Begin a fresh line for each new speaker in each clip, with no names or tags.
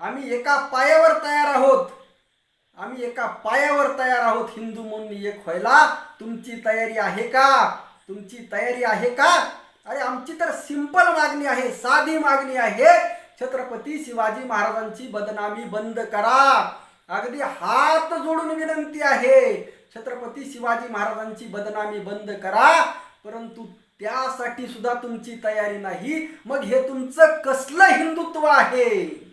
आम्ही एका पायावर तयार आहोत. आम्ही एका पायावर तयार आहोत. हिंदू म्हणून एक व्हायला तुमची तयारी आहे का? तुमची तयारी आहे का? अरे आमची तर सिंपल मागणी आहे साधी मागणी आहे. छत्रपती शिवाजी महाराजांची बदनामी बंद करा. अगदी हात जोडून विनंती आहे. छत्रपती शिवाजी महाराजांची बदनामी बंद करा. परंतु त्यासाठी सुद्धा तुमची तयारी नाही. मग हे तुमचं कसलं हिंदुत्व आहे?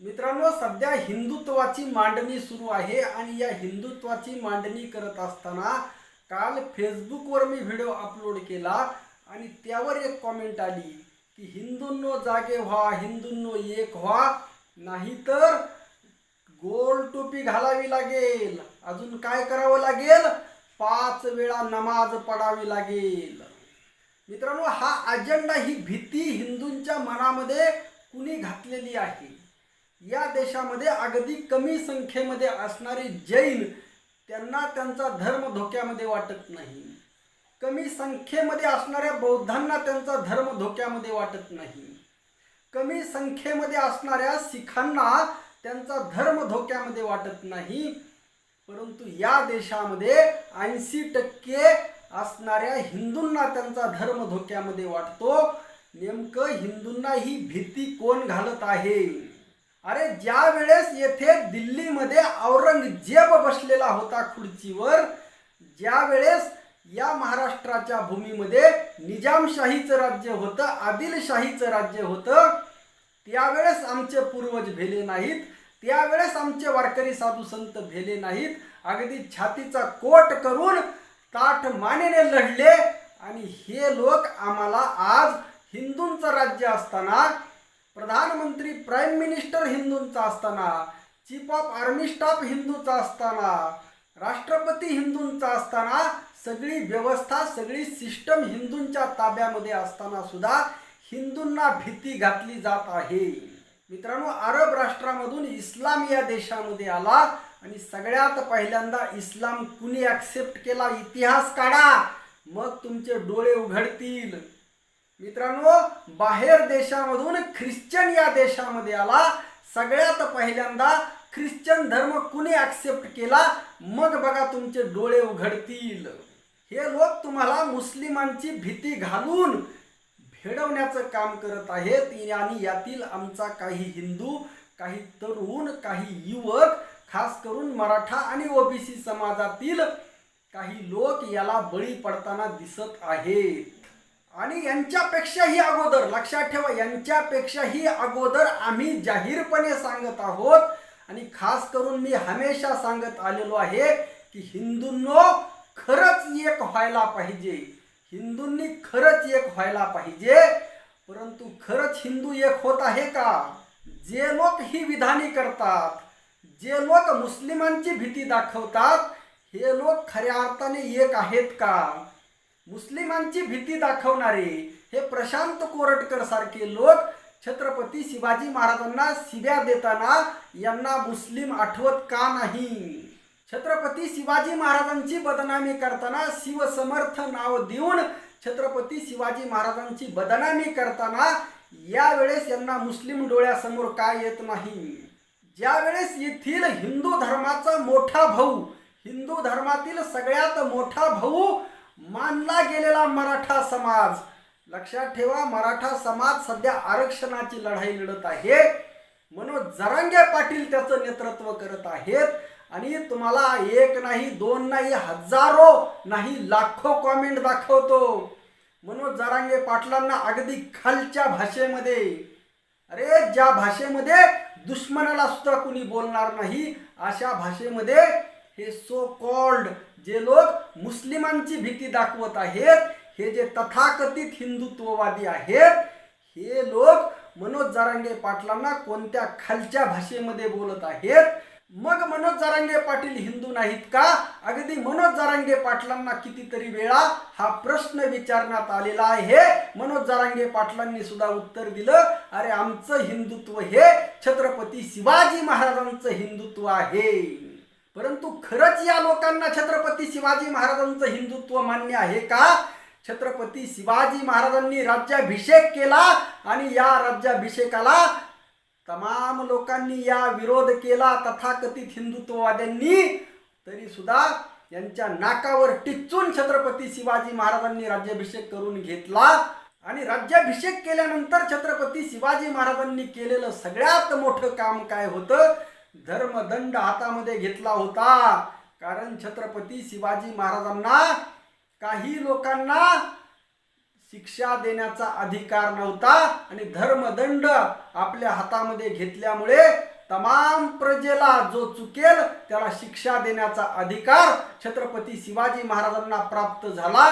मित्रांनो सध्या हिंदुत्वाची मांडणी सुरू आहे आणि या हिंदुत्वाची मांडणी करत असताना काल फेसबुकवर मी व्हिडिओ अपलोड केला आणि त्यावर एक कॉमेंट आली की हिंदूंनो जागे व्हा हिंदूंनो एक व्हा नाहीतर गोल टोपी घालावी लागेल. अजून काय करावं लागेल? पाच वेळा नमाज पडावी लागेल. मित्रांनो हा अजेंडा ही भीती हिंदूंच्या मनामध्ये कुणी घातलेली आहे? या देशामध्ये अगदी कमी संख्येमध्ये असणारे जैन त्यांना त्यांचा धर्म धोक्यामध्ये वाटत नाही. कमी संख्येमध्ये असणाऱ्या बौद्धांना त्यांचा धर्म धोक्यामध्ये वाटत नाही. कमी संख्येमध्ये असणाऱ्या सिखांना त्यांचा धर्म धोक्यामध्ये वाटत नाही. परंतु या देशामध्ये ऐंशी टक्के असणाऱ्या हिंदूंना त्यांचा धर्म धोक्यामध्ये वाटतो. नेमकं हिंदूंना ही भीती कोण घालत आहे? अरे ज्या वेळेस येथे दिल्लीमध्ये औरंगजेब बसलेला होता खुर्चीवर ज्या वेळेस या महाराष्ट्राच्या भूमीमध्ये निजामशाहीचं राज्य होतं आदिलशाहीचं राज्य होतं त्यावेळेस आमचे पूर्वज भेले नाहीत त्यावेळेस आमचे वारकरी साधू संत भेले नाहीत अगदी छातीचा कोट करून ताठ मानेने लढले आणि हे लोक आम्हाला आज हिंदूंचं राज्य असताना प्रधानमंत्री प्राईम मिनिस्टर हिंदूंचा असताना चीफ ऑफ आर्मी स्टाफ हिंदूचा असताना राष्ट्रपती हिंदूंचा असताना सगळी व्यवस्था सगळी सिस्टम हिंदूंच्या ताब्यामध्ये असताना सुद्धा हिंदूंना भीती घातली जात आहे. मित्रांनो अरब राष्ट्रामधून इस्लाम या देशामध्ये आला आणि सगळ्यात पहिल्यांदा इस्लाम कुणी ॲक्सेप्ट केला? इतिहास काढा. मग तुमचे डोळे उघडतील. मित्रांनो बाहेर देशामधून ख्रिश्चन या देशामध्ये आला. सगळ्यात पहिल्यांदा ख्रिश्चन धर्म कुणी ॲक्सेप्ट केला? मग बघा तुमचे डोळे उघडतील. हे लोक तुम्हाला मुस्लिमांची भीती घालून भेडवण्याचं काम करत आहेत. आणि यातील आमचा काही हिंदू काही तरुण काही युवक खास करून मराठा आणि ओबीसी समाजातील काही लोक याला बळी पडताना दिसत आहेत. आणि यांच्यापेक्षाही अगोदर लक्षात ठेवा यांच्यापेक्षाही अगोदर आम्ही जाहीरपणे सांगत आहोत. आणि खास करून मी हमेशा सांगत आलेलो आहे की हिंदूंनो खरंच एक व्हायला पाहिजे. हिंदूंनी खरंच एक व्हायला पाहिजे. परंतु खरंच हिंदू एक होत आहे का? जे लोक ही विधाने करतात जे लोक मुस्लिमांची भीती दाखवतात हे लोक खऱ्या अर्थाने एक आहेत का? मुस्लिमांची भीती दाखवणारे हे प्रशांत कोरटकर सारखे लोक छत्रपती शिवाजी महाराजांना शिव्या देताना यांना मुस्लिम आठवत का नाही? छत्रपती शिवाजी महाराजांची बदनामी करताना शिवसमर्थ नाव देऊन छत्रपती शिवाजी महाराजांची बदनामी करताना यावेळेस यांना मुस्लिम डोळ्यासमोर काय येत नाही? ज्यावेळेस येथील हिंदू धर्माचा मोठा भाऊ हिंदू धर्मातील सगळ्यात मोठा भाऊ मानला गेलेला मराठा समाज. लक्षात ठेवा मराठा समाज सध्या आरक्षणाची लढाई लढत आहे. म्हणून जरांगे पाटील त्याचं नेतृत्व करत आहेत. आणि तुम्हाला एक नाही दोन नाही हजारो नाही लाखो कॉमेंट दाखवतो. म्हणून जरांगे पाटलांना अगदी खालच्या भाषेमध्ये. अरे ज्या भाषेमध्ये दुश्मनाला सुद्धा कुणी बोलणार नाही अशा भाषेमध्ये हे सो कॉल्ड जे लोक मुस्लिमांची भीती दाखवत आहेत हे जे तथाकथित हिंदुत्ववादी आहेत हे लोक मनोज जारांगे पाटलांना कोणत्या खालच्या भाषेमध्ये बोलत आहेत? मग मनोज जारांगे पाटील हिंदू नाहीत का? अगदी मनोज जारांगे पाटलांना कितीतरी वेळा हा प्रश्न विचारण्यात आलेला आहे. मनोज जारांगे पाटलांनी सुद्धा उत्तर दिलं अरे आमचं हिंदुत्व हे छत्रपती शिवाजी महाराजांचं हिंदुत्व आहे. परंतु खरंच या लोकांना छत्रपती शिवाजी महाराजांचं हिंदुत्व मान्य आहे का? छत्रपती शिवाजी महाराजांनी राज्याभिषेक केला आणि या राज्याभिषेकाला तमाम लोकांनी या विरोध केला तथाकथित हिंदुत्ववाद्यांनी तरी सुद्धा यांच्या नाकावर टिच्चून छत्रपती शिवाजी महाराजांनी राज्याभिषेक करून घेतला. आणि राज्याभिषेक केल्यानंतर छत्रपती शिवाजी महाराजांनी केलेलं सगळ्यात मोठं काम काय होतं? धर्मदंड हातामध्ये घेतला होता. कारण छत्रपती शिवाजी महाराजांना काही लोकांना शिक्षा देण्याचा अधिकार नव्हता आणि धर्मदंड आपल्या हातामध्ये घेतल्यामुळे तमाम प्रजेला जो चुकेल त्याला शिक्षा देण्याचा अधिकार छत्रपती शिवाजी महाराजांना प्राप्त झाला.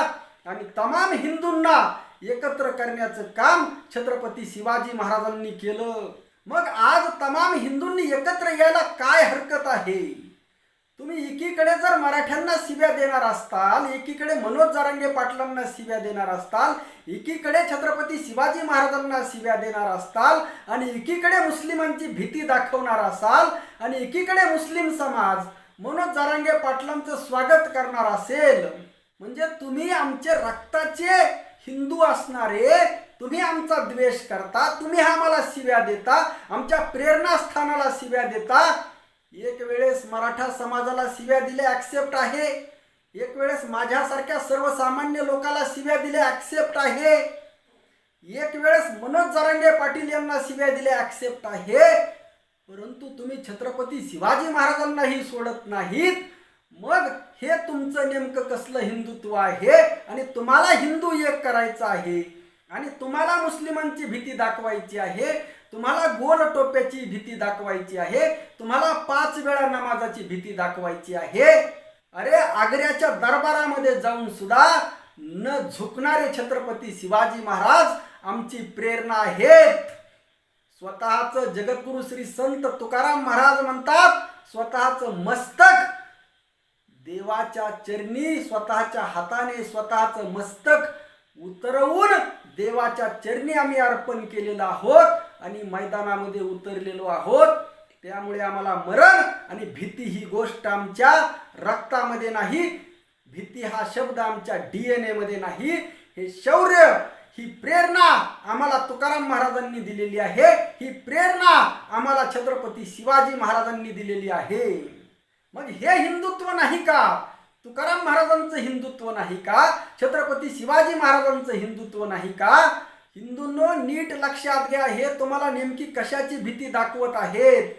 आणि तमाम हिंदूंना एकत्र करण्याचं काम छत्रपती शिवाजी महाराजांनी केलं. मग आज तमाम हिंदूंनी एकत्र यायला काय हरकत आहे? तुम्ही एकीकडे जर मराठ्यांना शिव्या देणार असताल एकीकडे मनोज जारांगे पाटलांना शिव्या देणार असताल एकीकडे छत्रपती शिवाजी महाराजांना शिव्या देणार असताल आणि एकीकडे मुस्लिमांची भीती दाखवणार असाल आणि एकीकडे मुस्लिम समाज मनोज जारांगे पाटलांचं स्वागत करणार असेल म्हणजे तुम्ही आमचे रक्ताचे हिंदू असणारे तुम्ही आमचा द्वेष करता तुम्ही आम्हाला शिव्या देता आमच्या प्रेरणास्थानाला शिव्या देता. एक वेळेस मराठा समाजाला शिव्या दिले ॲक्सेप्ट आहे. एक वेळेस माझ्यासारख्या सर्वसामान्य लोकाला शिव्या दिले ॲक्सेप्ट आहे. एक वेळेस मनोज जरांगे पाटील यांना शिव्या दिल्या ॲक्सेप्ट आहे. परंतु तुम्ही छत्रपती शिवाजी महाराजांनाही सोडत नाहीत. मग हे तुमचं नेमकं कसलं हिंदुत्व आहे? आणि तुम्हाला हिंदू एक करायचं आहे? आणि तुम्हाला मुस्लिमांची भीती दाखवायची आहे तुम्हाला गोल टोप्याची भीती दाखवायची आहे तुम्हाला पाच वेळा नमाजाची भीती दाखवायची आहे अरे आग्र्याच्या दरबारामध्ये जाऊन सुद्धा न झुकणारे छत्रपती शिवाजी महाराज आमची प्रेरणा आहेत. स्वतःच जगद्गुरु श्री संत तुकाराम महाराज म्हणतात स्वतःच मस्तक देवाच्या चरणी स्वतःच्या हाताने स्वतःच मस्तक उतरवून देवाच्या चरणी आम्ही अर्पण केलेलं आहोत आणि मैदानामध्ये उतरलेलो आहोत. त्यामुळे आम्हाला मरण आणि भीती ही गोष्ट आमच्या रक्तामध्ये नाही. भीती हा शब्द आमच्या डी एन एमध्ये नाही. हे शौर्य ही प्रेरणा आम्हाला तुकाराम महाराजांनी दिलेली आहे. ही प्रेरणा आम्हाला छत्रपती शिवाजी महाराजांनी दिलेली आहे. मग हे हिंदुत्व नाही का? तुकाराम महाराजांचं हिंदुत्व नाही का? छत्रपती शिवाजी महाराजांचं हिंदुत्व नाही का? हिंदूंनो नीट लक्षात घ्या हे तुम्हाला नेमकी कशाची भीती दाखवत आहेत?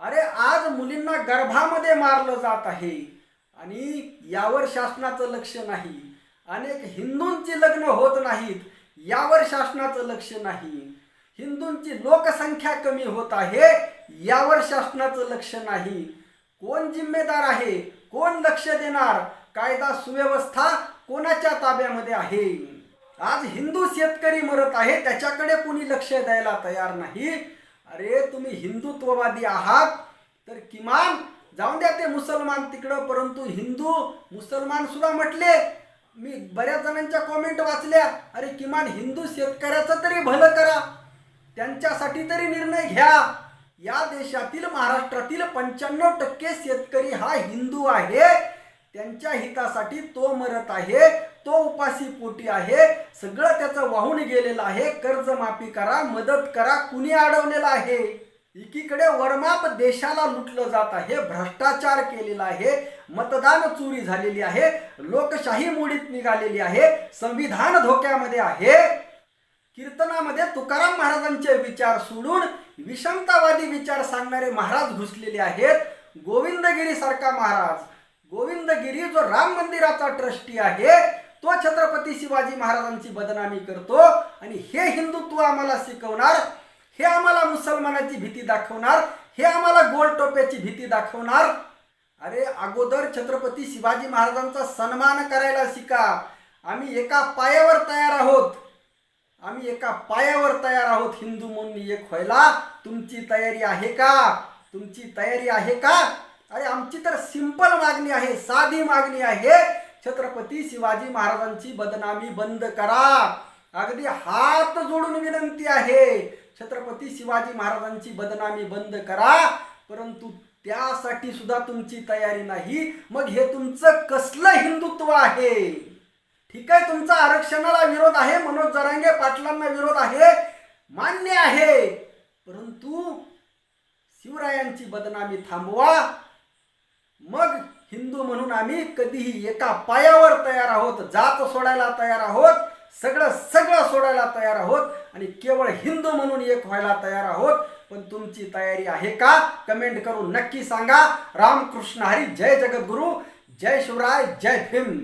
अरे आज मुलींना गर्भामध्ये मारलं जात आहे आणि यावर शासनाचं लक्ष नाही अनेक हिंदूंची लग्न होत नाहीत यावर शासनाचं लक्ष नाही. हिंदूंची लोकसंख्या कमी होत आहे यावर शासनाचं लक्ष नाही. कोण जिम्मेदार आहे? कोण लक्ष देणार? कायदा सुव्यवस्था कोणाच्या ताब्यामध्ये आहे? आज हिंदू शेतकरी मरत आहे त्याच्याकडे कोणी लक्ष द्यायला तयार नाही? अरे तुम्ही हिंदुत्ववादी आहात तर किमान जाऊन द्या ते मुसलमान तिकडं परंतु हिंदू मुसलमान सुद्धा म्हटले मी बऱ्याच जणांच्या कॉमेंट वाचल्या अरे किमान हिंदू शेतकऱ्याचं तरी भलं करा. त्यांच्यासाठी तरी निर्णय घ्या. या देशातील महाराष्ट्रातील पंच्याण्णव टक्के शेतकरी हा हिंदू आहे. त्यांच्या हितासाठी तो मरत आहे तो उपासी पोटी आहे. सगळं त्याचं वाहून गेलेलं आहे. कर्जमाफी करा मदत करा कुणी अडवलेलं आहे? एकीकडे वरमाप देशाला लुटलं जात आहे भ्रष्टाचार केलेला आहे मतदान चोरी झालेली आहे लोकशाही मोडीत निघालेली आहे संविधान धोक्यामध्ये आहे. कीर्तनामध्ये तुकाराम महाराजांचे विचार सोडून विषमतावादी विचार सांगणारे महाराज घुसलेले आहेत. गोविंदगिरी सारखा महाराज. गोविंदगिरी जो राम मंदिराचा ट्रस्टी आहे तो छत्रपती शिवाजी महाराजांची बदनामी करतो आणि हे हिंदुत्व आम्हाला शिकवणार हे आम्हाला मुसलमानाची भीती दाखवणार हे आम्हाला गोल टोप्याची भीती दाखवणार. अरे अगोदर छत्रपती शिवाजी महाराजांचा सन्मान करायला शिका. आम्ही एका पायावर तयार आहोत. आम्ही एका पायावर तयार आहोत हिंदू म्हणून एक व्हायला. तुमची तयारी आहे का? तुमची तयारी आहे का? अरे आमची तर सिंपल मागणी आहे साधी मागणी आहे. छत्रपती शिवाजी महाराजांची बदनामी बंद करा. अगदी हात जोडून विनंती आहे छत्रपती शिवाजी महाराजांची बदनामी बंद करा. परंतु त्यासाठी सुद्धा तुमची तयारी नाही. मग हे तुमचं कसलं हिंदुत्व आहे? ठीक आहे तुमचा आरक्षणाला विरोध आहे मनोज जरांगे पाटलांना विरोध आहे मान्य आहे. परंतु शिवरायांची बदनामी थांबवा. मग हिंदू म्हणून आम्ही कधीही एका पायावर तयार आहोत जात सोडायला तयार आहोत सगळं सगळं सोडायला तयार आहोत आणि केवळ हिंदू म्हणून एक व्हायला तयार आहोत. पण तुमची तयारी आहे का? कमेंट करून नक्की सांगा. रामकृष्ण हरी जय जगद्गुरू जय शिवराय जय भीम.